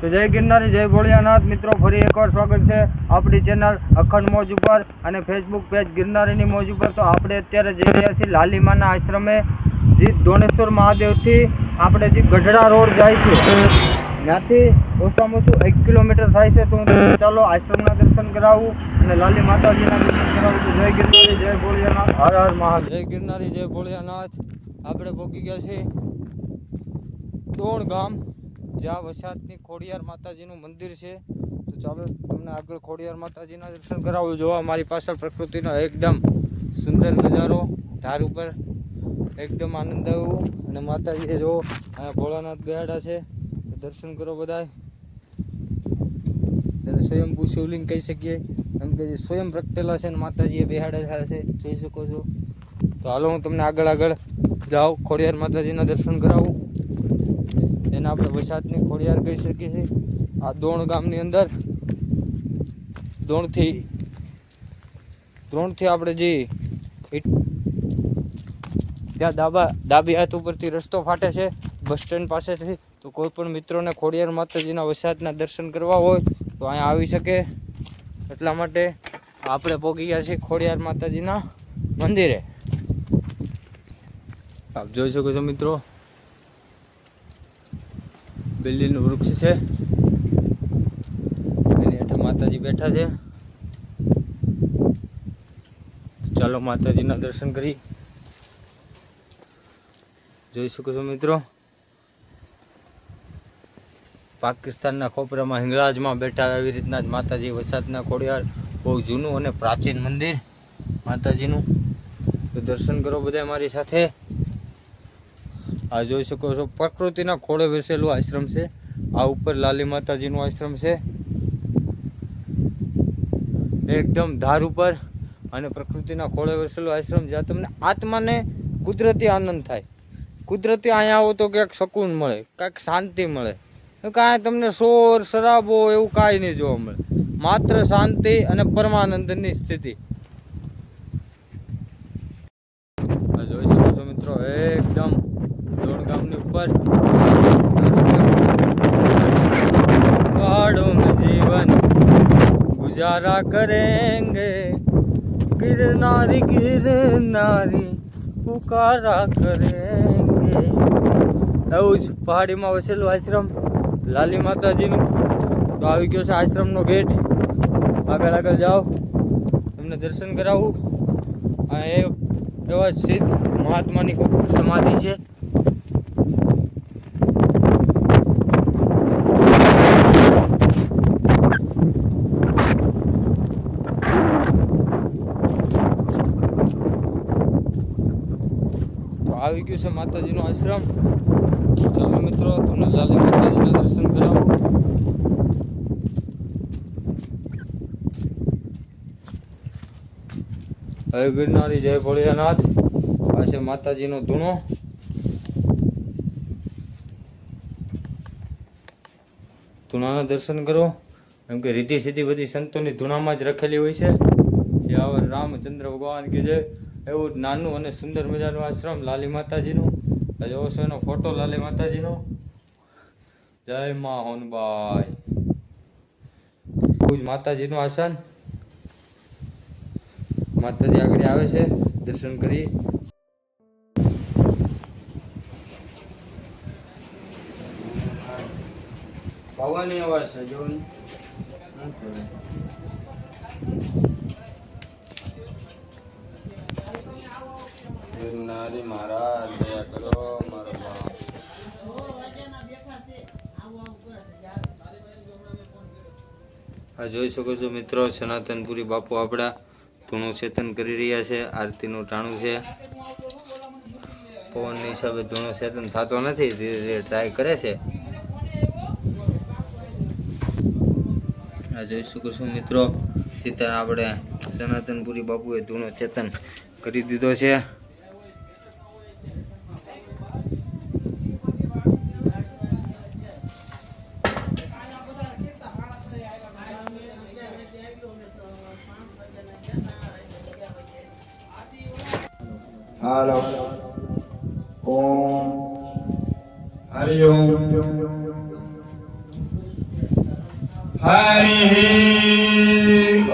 તો જય ગિરનારી, જય ભોળિયાનાથ. મિત્રો, ફરી એકવાર સ્વાગત છે આપણી ચેનલ અખંડ મોજ ઉપર અને ફેસબુક પેજ ગિરનારીની મોજ ઉપર. તો આપણે અત્યારે જઈ રહ્યા છીએ લાલીમાના આશ્રમે, જે ધોણેશ્વર મહાદેવથી આપણે જે ગઢડા રોડ જાય છે, ત્યાંથી ઓછામાં ઓછું એક કિલોમીટર થાય છે. તો હું ચાલો આશ્રમના દર્શન કરાવું અને લાલી માતાજીના દર્શન કરાવું. જય ગિરનારી, જય ભોળિયાનાથ. હર હર મહાદેવ. જય ગિરનારી, જય ભોળિયાનાથ. આપણે પહોંચી ગયા છીએ દોણ ગામ. જ્યાં વસાતની ખોડિયાર માતાજીનું મંદિર છે, તો ચાલો તમને આગળ ખોડિયાર માતાજીના દર્શન કરાવું. જોવા મારી પાછળ પ્રકૃતિનો એકદમ સુંદર નજારો, ધાર ઉપર એકદમ આનંદ આવ્યો. અને માતાજીએ જો અહીંયા ભોળાનાથ બેહાડા છે, તો દર્શન કરો બધાય. તેને સ્વયંભૂ શિવલિંગ કહી શકીએ. એમ કે જે સ્વયં પ્રગટેલા છે ને માતાજીએ બેહાડા થયા છે, જોઈ શકો છો. તો હાલો હું તમને આગળ આગળ જાઉં, ખોડિયાર માતાજીના દર્શન કરાવું. એને આપણે વરસાદની ખોડિયાર કહી શકીએ છીએ. આ દોણ ગામની અંદર દોણથી દોણથી આપણે જે ત્યાં ડાબા, ડાબી હાથ ઉપરથી રસ્તો ફાટે છે, બસ સ્ટેન્ડ પાસેથી. તો કોઈ પણ મિત્રોને ખોડિયાર માતાજીના વરસાદના દર્શન કરવા હોય, તો અહીંયા આવી શકે. એટલા માટે આપણે પહોંચી ગયા છીએ ખોડિયાર માતાજીના મંદિરે. આપ જોઈ શકો છો મિત્રો બિલ્લીનું વૃક્ષ છે. એની હેઠળ માતાજી બેઠા છે. ચાલો માતાજીના દર્શન કરી. જોઈ શકો છો મિત્રો. પાકિસ્તાનના ખોપરામાં હિંગળાજમાં બેઠા આવી રીતના જ માતાજી વરસાદના ખોડિયાર, બહુ જૂનું અને પ્રાચીન મંદિર માતાજીનું. તો દર્શન કરો બધા મારી સાથે. આ જોઈ શકો છો, પ્રકૃતિના ખોળે વસેલું આશ્રમ છે. આ ઉપર લાલી માતાજીનું આશ્રમ છે. એકદમ ધાર ઉપર અને પ્રકૃતિના ખોળે વસેલું આશ્રમ જ્યાં તમને આત્માને કુદરતી આનંદ થાય. કુદરતી અહીંયા આવો તો ક્યાંક શકૂન મળે કાંઈક શાંતિ મળે. કાંઈ તમને શોર શરાબો એવું કાંઈ નહીં જોવા મળે. માત્ર શાંતિ અને પરમાનંદની સ્થિતિ. જોઈ શકો છો મિત્રો, એકદમ ગામની ઉપર पहाड़ों में जीवन गुजारा करेंगे गिरनारी गिरनारी पुकारा करेंगे એવું જ પહાડીમાં વસેલું આશ્રમ લાલી માતાજીનું તો આવી ગયો છે આશ્રમનો ગેટ આગળ આગળ જાઓ તમને દર્શન કરાવું આ એ એવા સિદ્ધ મહાત્માની કોક સમાધિ છે આવી ગયું છે માતાજીનો આશ્રમ. ચાલો મિત્રો તમને લાલી માતાજીના દર્શન કરાવો. હવે ગિરનારી જય ભોળિયાનાથ. આ છે માતાજીનો ધૂણો. ધૂણાના દર્શન કરો. એમ કે રીતિ સીધી બધી સંતોની ધૂણામાં જ રખેલી હોય છે. જે આવા રામચંદ્ર ભગવાન કે જે એવું નાનું અને સુંદર મજાનું આશ્રમ, લાલી માતાજીનું. જોવો છો એનો ફોટો, લાલી માતાજીનો. જય મા હોનબાઈ. બહુ જ માતાજીનું આસન. માતાજી આગળ આવે છે, દર્શન કરી. ભવાની અવાજ છે જો ગિરનારી મહારાજ, દયા કરો મારો આ જોઈ શકો છો મિત્રો, સનાતનપુરી બાપુ આપણા ધૂણું ચેતન કરી રહ્યા છે, આરતીનું ટાણું છે. પવનની હિસાબે ધૂણો ચેતન થતો નથી, ધીરે ધીરે ટ્રાય કરે છે. આ જોઈ શકો છો મિત્રો સીતા આપણે સનાતનપુરી બાપુએ ધૂણો ચેતન કરી દીધો છે. હાલો ઓમ હરિ ઓમ હરિ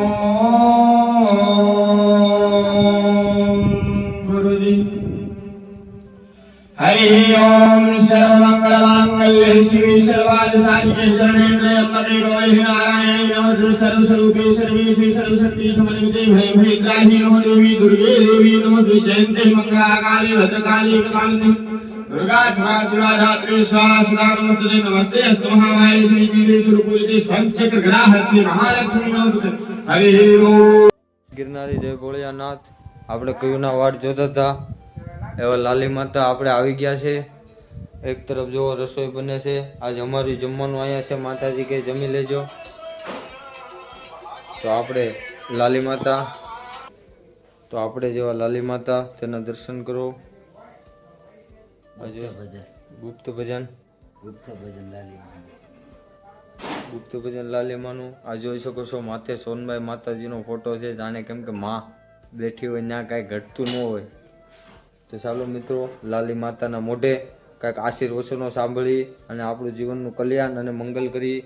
ઓમ ગુરુજી હરિ ઓમ સર્વમંગળમાંગલ્ય શિવે સર્વાર્થ સાધિકે શરણે ત્રયંબકે ગૌરી નારાયણી નમઃ સર્વ સ્વરૂપે સર્વેશ્વરી સર્વશક્તિ સમન્વિતે ભય ભયગ્રાહી નમઃ દેવી દુર્ગે દેવી નમઃ જયંતે મંગળાકાલી ભદ્રકાલી કપાલિની दुर्गा शिवा शिवा धात्री स्वाहा सुधा नमस्ते नमस्ते अस्तु महामारी श्री पीडे सुरपुरी संचक्र ग्रह हस्ती महालक्ष्मी नमस्ते हरि ओम ગિરનારી જય ભોળિયાનાથ આપણે કયુંના વાટ જોતા હતા એવા લાલી માતા આપણે આવી ગયા છે. એક તરફ જો રસોઈ બને છે. આજ અમારું જમવાનું અહીંયા છે. માતાજી કે જમી લેજો. તો આપણે લાલી માતા તો આપણે જેવા લાલી માતા તેના દર્શન કરો. ગુપ્ત ભજન. ગુપ્ત ભજન. લાલી ગુપ્ત ભજન લાલીમાનું આ જોઈ શકો છો માથે સોનબાઈ માતાજીનો ફોટો છે. જાણે કેમ કે માં બેઠી હોય ત્યાં કાંઈ ઘટતું ન હોય. તો ચાલો મિત્રો, લાલી માતાના મોઢે કાંઈક આશીર્વચનો સાંભળી અને આપણું જીવનનું કલ્યાણ અને મંગલ કરી.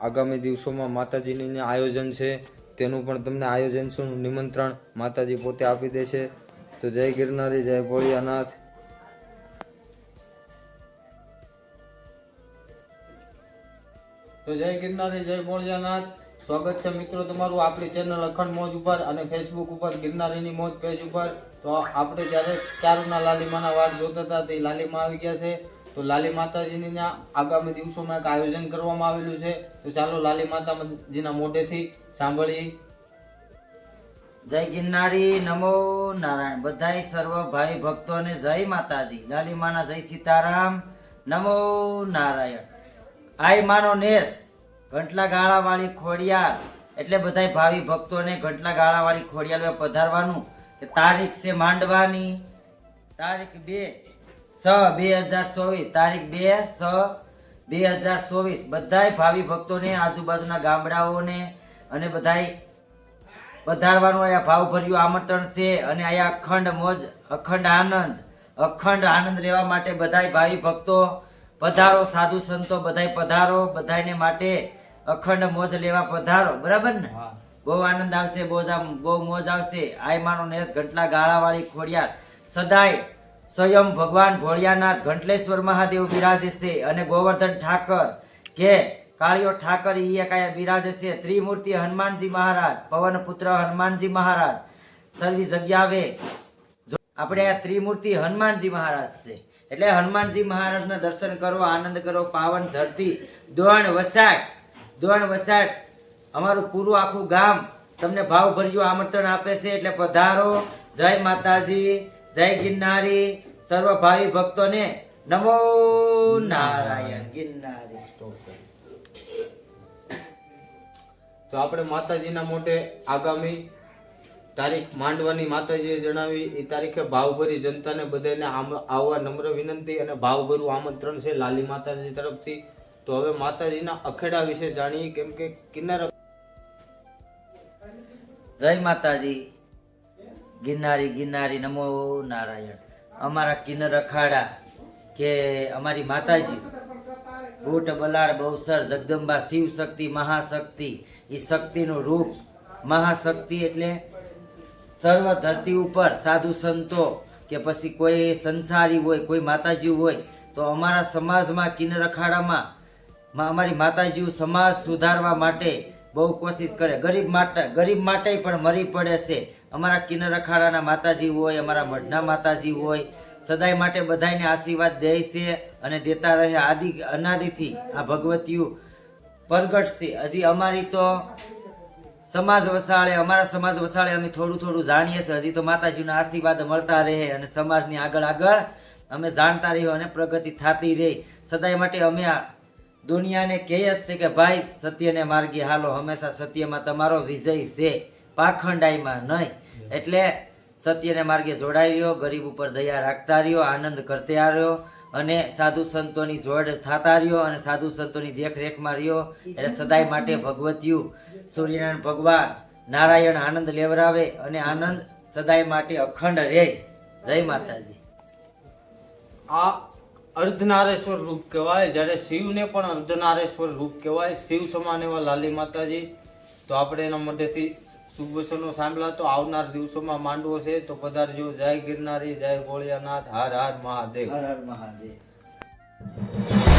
આગામી દિવસોમાં માતાજીની આયોજન છે, તેનું પણ તમને આયોજન શું નિમંત્રણ માતાજી પોતે આપી દેશે તો જય ગિરનારી, જય ભોળિયાનાથ. તો જય ગિરનારી, જય ભોળિયાનાથ. સ્વાગત છે મિત્રો તમારું આપણી ચેનલ અખંડ મોજ ઉપર અને ફેસબુક ઉપર ગિરનારીની મોજ પેજ ઉપર. તો આપણે જ્યારે ક્યારના લાલીમાના વાટ જોતા હતા તે લાલીમાં આવી ગયા છે. તો લાલી માતાજીની આગામી દિવસોમાં એક આયોજન કરવામાં આવેલું છે. તો ચાલો લાલી માતાજીના મોઢેથી સાંભળીએ. જય ગિરનારી, નમો નારાયણ. બધાય સર્વ ભાઈ ભક્તોને જય માતાજી. લાલી માના જય સીતારામ. નમો નારાયણ. આઈ માનો નેસ ઘંટલા ગાળાવાળી ખોડિયાર. એટલે બધાય ભાવિ ભક્તોને ઘંટલા ગાળાવાળી ખોડિયાર પધારવાનું. કે તારીખ છે માંડવાની. તારીખ બે છ બે હજાર ચોવીસ. તારીખ બે છ બે હજાર ચોવીસ. બધાય ભાવિ ભક્તોને, આજુબાજુના ગામડાઓને અને બધાય પધારવાનું. અહીંયા ભાવભર્યું આમંત્રણ છે અને અહીંયા અખંડ મોજ, અખંડ આનંદ અખંડ આનંદ લેવા માટે બધાય ભાવિ ભક્તો પધારો. સાધુ સંતો બધાય પધારો. બધાયને માટે અખંડ મોજ લેવા પધારો બરાબર ને? બહુ આનંદ આવશે બહુ બહુ મોજ આવશે. આયમાનો નેસ ઘંટલા ગાળાવાળી ખોડિયાર. સદાય સ્વયં ભગવાન ભોળિયાનાથ ઘંટલેશ્વર મહાદેવ બિરાજે છે અને ગોવર્ધન ઠાકર કે કાળિયો ઠાકર ઈ એક બિરાજે છે ત્રિમૂર્તિ હનુમાનજી મહારાજ પવન પુત્ર હનુમાનજી મહારાજ સર્વી જગ્યાવે આપણે આ ત્રિમૂર્તિ હનુમાનજી મહારાજ છે. એટલે હનુમાનજી મહારાજના દર્શન કરો આનંદ કરો પાવન ધરતી દોણ વસાટ દોણ વસાટ. અમારું પૂરું આખું ગામ તમને ભાવભર્યું આમંત્રણ આપે છે એટલે પધારો. જય માતાજી, જય ગિરનારી. સર્વ ભાવિ ભક્તોને નમો નારાયણ ગિરનારી. તો આપણે માતાજીના મોઢે આગામી તારીખ માંડવાની માતાજીએ જણાવી. એ તારીખે ભાવભરી જનતાને બધાને આવવા નમ્ર વિનંતી અને ભાવભરું આમંત્રણ છે લાલી માતાજી તરફથી. તો હવે માતાજીના અખેડા વિશે જાણીએ કેમ કે કિન્નર જય માતાજી. ગિરનારી ગિરનારી, નમો નારાયણ. અમારા કિન્નર અખાડા કે અમારી માતાજી બુટ બલાડ, બહુસર, જગદંબા, શિવ શક્તિ, મહાશક્તિ એ શક્તિનું રૂપ, મહાશક્તિ એટલે સર્વ ધરતી ઉપર સાધુ સંતો કે પછી કોઈ સંસારી હોય, કોઈ માતાજી હોય, તો અમારા સમાજમાં કિન્નર અખાડામાં અમારી માતાજીઓ સમાજ સુધારવા માટે બહુ કોશિશ કરે. ગરીબ માટે ગરીબ માટે પણ મરી પડે છે. અમારા કિન્નર અખાડાના માતાજી હોય, અમારા મઢના માતાજી હોય, સદાય માટે બધાયને આશીર્વાદ દે છે અને દેતા રહે. આદિ, અનાદિથી આ ભગવતીઓ પ્રગટ છે હજી અમારી તો સમાજ વસાળે, અમારા સમાજ વસાળે અમે થોડું થોડું જાણીએ છીએ. હજી તો માતાજીના આશીર્વાદ મળતા રહે અને સમાજની આગળ આગળ અમે જાણતા રહ્યો અને પ્રગતિ થતી રહે. સદાય માટે અમે દુનિયાને કહે જ છે કે ભાઈ સત્યને માર્ગે હાલો. હંમેશા સત્યમાં તમારો વિજય છે. પાખંડાઈમાં નહીં. એટલે સત્યને માર્ગે જોડાઈ રહ્યો ગરીબ ઉપર દયા રાખતા રહ્યો આનંદ કરતા રહ્યો અને સાધુ સંતોની જોડ થતા રહ્યો અને સાધુ સંતોની દેખરેખમાં રહ્યો. એટલે સદાય માટે ભગવતીયું સૂર્યનારાયણ ભગવાન નારાયણ આનંદ લેવરાવે અને આનંદ સદાય માટે અખંડ રહે. જય માતાજી. આ અર્ધનારેશ્વર રૂપ કહેવાય. જ્યારે શિવને પણ અર્ધનારેશ્વર રૂપ કહેવાય. શિવ સમાન એવા લાલી માતાજી. તો આપણે એના મધ્યથી શુભ વચનો સાંભળ્યા તો આવનાર દિવસોમાં માંડવો છે. તો પધારજો. જય ગિરનારી, જય ભોળિયાનાથ. હર હર મહાદેવ. હર હર મહાદેવ.